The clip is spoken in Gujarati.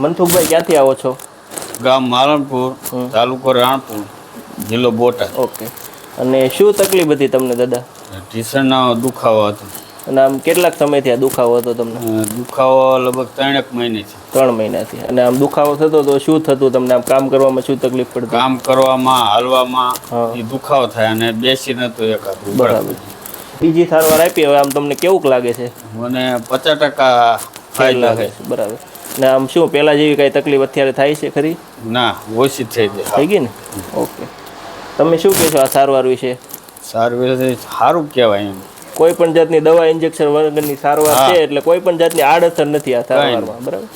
મનસુખભાઈ ક્યાંથી આવો છો? ગામ માલણપુર તાલુકો રાણપુર જિલ્લો બોટાદ. ઓકે. અને શું તકલીફ હતી તમને દાદા? ઢીસણનો દુખાવો હતો. અને આમ કેટલાક સમયથી આ દુખાવો હતો તમને? દુખાવો લગભગ ત્રણેક મહિને મહિનેથી ત્રણ મહિનાથી. અને આમ દુખાવો થતો તો શું થતું તમને? આમ કામ કરવામાં શું તકલીફ પડતી? કામ કરવામાં હાલવામાં એ દુખાવો થાય અને બેસી નતું એક બરાબર. બીજી સારવાર આપી હવે આમ તમને કેવું લાગે છે? મને પચાસ ટકા ફાઇલ લાગે છે બરાબર. ને આમ શું પહેલાં જેવી કાંઈ તકલીફ અત્યારે થાય છે ખરી? ના ઓછી થઈ થઈ ગઈ ને? ઓકે. તમે શું કહેશો આ સારવાર વિશે? સારું સારું કહેવાય એમ. કોઈ પણ જાતની દવા ઇન્જેક્શન વગરની સારવાર છે એટલે કોઈ પણ જાતની આડઅસર નથી આ સારવારમાં બરાબર?